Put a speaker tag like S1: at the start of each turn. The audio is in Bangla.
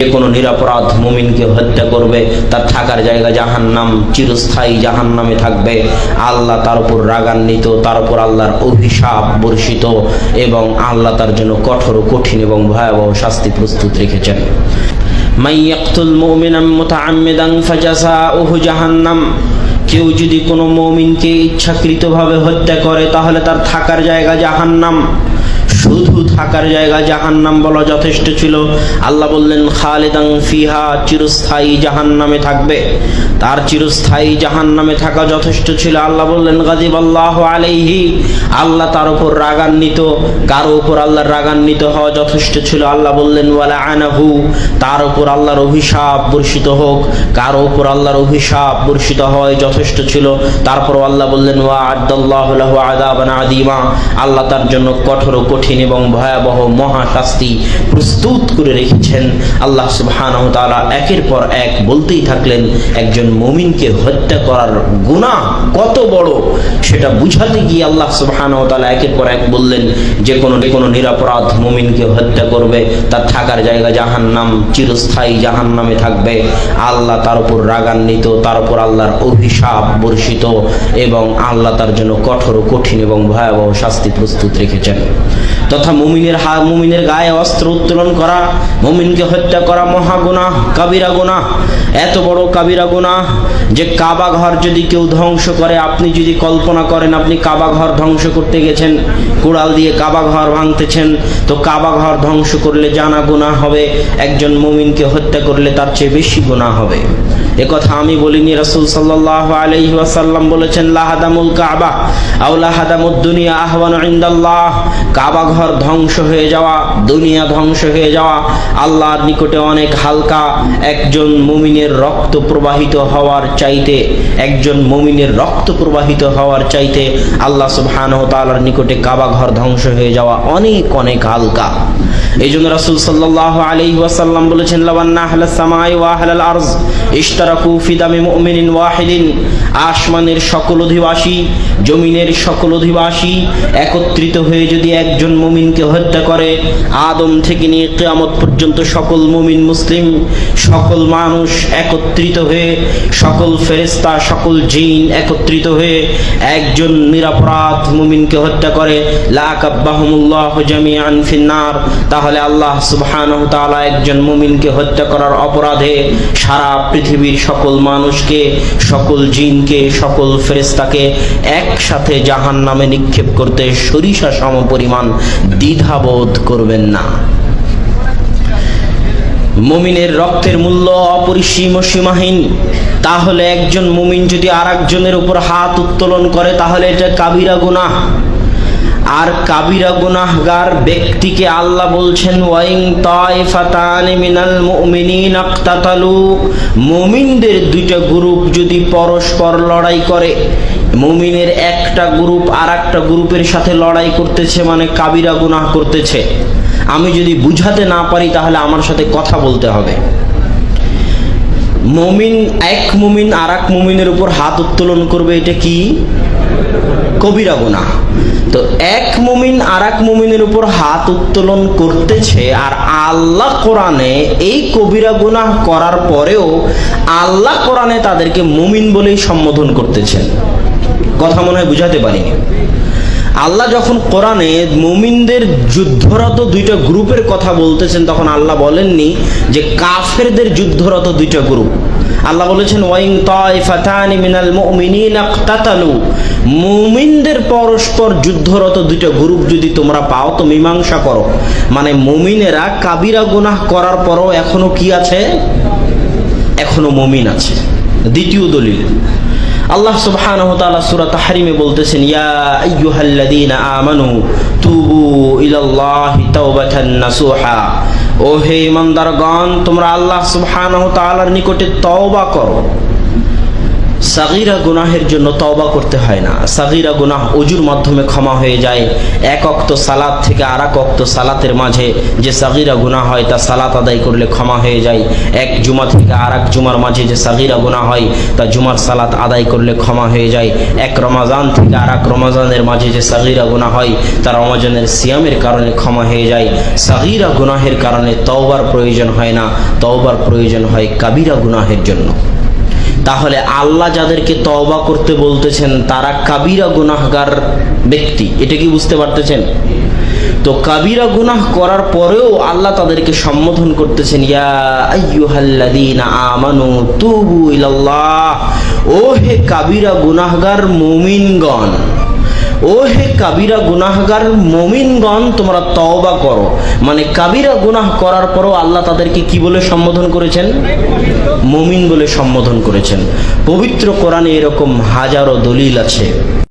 S1: যে কোনো নিরাপরাধ মুমিনকে হত্যা করবে, তার থাকার জায়গা জাহান্নাম, চিরস্থায়ী জাহান্নামে থাকবে। আল্লাহ তার উপর রাগান্বিত, তার উপর আল্লাহর অভিশাপ বর্ষিত এবং আল্লাহ তার জন্য কঠোর, কঠিন এবং ভয়াবহ শাস্তি প্রস্তুত রেখেছেন। জাহান্নাম। কেউ যদি কোনো মমিনকে ইচ্ছাকৃতভাবে হত্যা করে, তাহলে তার থাকার জায়গা জাহান্নাম। শুধু থাকার জায়গা জাহান্নাম বলা যথেষ্ট ছিল। আল্লাহ বললেন খালেদাং ফিহা চিরস্থায়ী জাহান্নামে থাকবে। তার চিরস্থায়ী জাহান্নামে থাকা যথেষ্ট ছিল। আল্লাহ বললেন গাজিব আল্লাহ আলাইহি। আল্লাহ তার উপর রাগান্বিত। কারও উপর আল্লাহর রাগান্বিত হওয়া যথেষ্ট ছিল। আল্লাহ বললেন ওয়ালা আনাহু তার উপর আল্লাহর অভিশাপ বর্ষিত হোক। কারও উপর আল্লাহর অভিশাপ বর্ষিত হয় যথেষ্ট ছিল। তারপর আল্লাহ বললেন, ওয়া আদাল্লাহ লাহু আদাবান আদিমা আল্লাহ তার জন্য কঠোর কঠিন এবং ভয়াবহ মহা শাস্তি প্রস্তুত করে রেখেছেন। আল্লাহ সুবহানাহু তাআলা একের পর এক বলতেই থাকলেন, একজন মুমিনকে হত্যা করার গুনাহ কত বড়? সেটা বুঝাতে গিয়ে আল্লাহ সুবহানাহু তাআলা একের পর এক বললেন, যে কোনো কোনো নিরাপরাধ মুমিনকে হত্যা করবে, তার থাকার জায়গা জাহান্নাম, চিরস্থায়ী জাহান্নামে থাকবে। আল্লাহ তার উপর রাগান্বিত, তার উপর আল্লাহর অভিশাপ বর্ষিত এবং আল্লাহ তার জন্য কঠোর, কঠিন এবং ভয়াবহ শাস্তি প্রস্তুত রেখেছেন। তথা মুমিনের হা, মুমিনের গায়ে অস্ত্র উত্তোলন করা, মুমিনকে হত্যা করা মহাগুনাহ কাবিরা গুনাহ, এত বড় কাবিরা গুনাহ যে কাবা ঘর যদি কেউ ধ্বংস করে, আপনি যদি কল্পনা করেন আপনি কাবা ঘর ধ্বংস করতে গেছেন, কুড়াল দিয়ে কাবা ঘর ভাঙতেছেন, তো কাবা ঘর ধ্বংস করলে জানা গুণা হবে, একজন মুমিনকে হত্যা করলে তার চেয়ে বেশি গুণা হবে। কথা আমি বলিনি, রাসূল সাল্লাল্লাহু আলাইহি ওয়াসাল্লাম বলেছেন, লাহাদামুল কাবা, আও লাহাদামুদ দুনিয়া আহওয়ানু ইনদাল্লাহ। কাবা ঘর ধ্বংস হয়ে যাওয়া, দুনিয়া ধ্বংস হয়ে যাওয়া, আল্লাহর নিকটে অনেক হালকা, একজন মুমিনের রক্ত প্রবাহিত হওয়ার চাইতে, একজন মুমিনের রক্ত প্রবাহিত হওয়ার চাইতে আল্লাহ সুবহান তালার নিকটে কাবা ঘর ধ্বংস হয়ে যাওয়া অনেক অনেক হালকা। এই জন্য রাসূল সাল্লাল্লাহু আলাইহি ওয়াসাল্লাম বলেছেন লাওয়ান্না আহলাস সামাই ওয়া আহলাল আরজ, ইশতারাকু ফি দামি মুমিনিন ওয়াহিদিন। আসমানের সকল অধিবাসী, জমিনের সকল অধিবাসী একত্রিত হয়ে যদি একজন মুমিনকে হত্যা করে, আদম থেকে নিয়ে কিয়ামত পর্যন্ত সকল মুমিন মুসলিম, সকল মানুষ একত্রিত হয়ে, সকল ফেরেশতা, সকল জিন একত্রিত হয়ে একজন নিরাপরাধ মুমিনকে হত্যা করে। লাকাব্বাহুমুল্লাহ জামিআন ফিন্নার তাহলে আল্লাহ সুবহানাহু তাআলা একজন মুমিনকে হত্যা করার অপরাধে সারা পৃথিবীর সকল মানুষকে, সকল জিনকে, সকল ফেরেশতাকে একসাথে জাহান্নামে নিক্ষেপ করতে সরিষা সম পরিমাণ দ্বিধাবোধ করবেন না। মুমিনের রক্তের মূল্য অপরিসীম সীমাহীন। তাহলে একজন মুমিন যদি আর উপর হাত উত্তোলন করে, তাহলে এটা কাবিরা গুনাহ। আর কাবিরা গুনাহগার ব্যক্তিকে আল্লাহ বলছেন ওয়াইং তাইফাতানি মিনাল মুমিনিন আক্তাতালু। মুমিনদের দুইটা গ্রুপ যদি পরস্পর লড়াই করে, মুমিনের একটা গ্রুপ আর একটা গ্রুপের সাথে লড়াই করতেছে মানে কাবিরা গুনাহ করতেছে। আমি যদি বুঝাতে না পারি, তাহলে আমার সাথে কথা বলতে হবে। মুমিন, এক মুমিন আর এক মুমিনের উপর হাত উত্তোলন করবে, এটা কি? কবিরা গুনাহ। তো এক মুমিন আর এক মুমিনের উপর হাত উত্তোলন করতেছে আর আল্লাহ কোরআনে এই কবিরা গুনাহ করার পরেও আল্লাহ কোরআনে তাদেরকে মুমিন বলেই সম্বোধন করতেছেন কথা মনে হয় বুঝাতে পারিনি। আল্লাহ যখন কোরআনে মুমিনদের যুদ্ধরত দুইটা গ্রুপের কথা বলতেছেন, তখন আল্লাহ বলেননি যে কাফেরদের যুদ্ধরত দুইটা গ্রুপ। আল্লাহ বলেছেন ওয়াইং তাইফাতানি মিনাল মুমিনিনা ইকতাতালু মুমিনদের পরস্পর যুদ্ধরত দুইটা গ্রুপ যদি তোমরা পাও, তো মীমাংসা করো। মানে মুমিনেরা কাবিরা গুনাহ করার পরও এখনও কি আছে? এখনও মুমিন আছে। দ্বিতীয় দলিল। আল্লাহ সুবহানাহু তাআলা সূরা তাহরিমে বলতেছেন, ইয়া আইয়ুহাল্লাযীনা আমানু তুবু ইলাল্লাহি তাওবাতান নাসুহা। ও হে ইমানদারগণ তোমরা আল্লাহ সুবহানাহু নিকটে তওবা করো। সাগিরা গুনাহের জন্য তওবা করতে হয় না। সাগিরা গুনাহ অজুর মাধ্যমে ক্ষমা হয়ে যায়। এক অক্ত সালাত থেকে আর এক অক্ত সালাতের মাঝে যে সাগিরা গুনাহ হয়, তা সালাত আদায় করলে ক্ষমা হয়ে যায়। এক জুমা থেকে আর এক জুমার মাঝে যে সাগিরা গুনাহ হয়, তা জুমার সালাত আদায় করলে ক্ষমা হয়ে যায়। এক রমাজান থেকে আর এক রমাজানের মাঝে যে সাগিরা গুনাহ হয়, তা রমাজানের সিয়ামের কারণে ক্ষমা হয়ে যায়। সাগিরা গুনাহের কারণে তওবার প্রয়োজন হয় না। তওবার প্রয়োজন হয় কাবিরা গুনাহের জন্য। তাহলে আল্লাহ যাদেরকে তওবা করতে বলতেছেন, তারা কাবিরা গুনাহগার ব্যক্তি। এটা কি বুঝতে পারতেছেন? তো কাবিরা গুনাহ করার পরেও আল্লাহ তাদেরকে সম্বোধন করতেছেন, ইয়া তুবু ইলাল্লাহ। ও হে কাবিরা গুনাহগার মুমিনগণ ও হে কাবিরা গুনাহগার মমিনগণ, তোমরা তওবা করো। মানে কাবিরা গুনাহ করার পরও আল্লাহ তাদেরকে কি বলে সম্বোধন করেছেন? মমিন বলে সম্বোধন করেছেন। পবিত্র কোরআনে এরকম হাজারো দলিল আছে।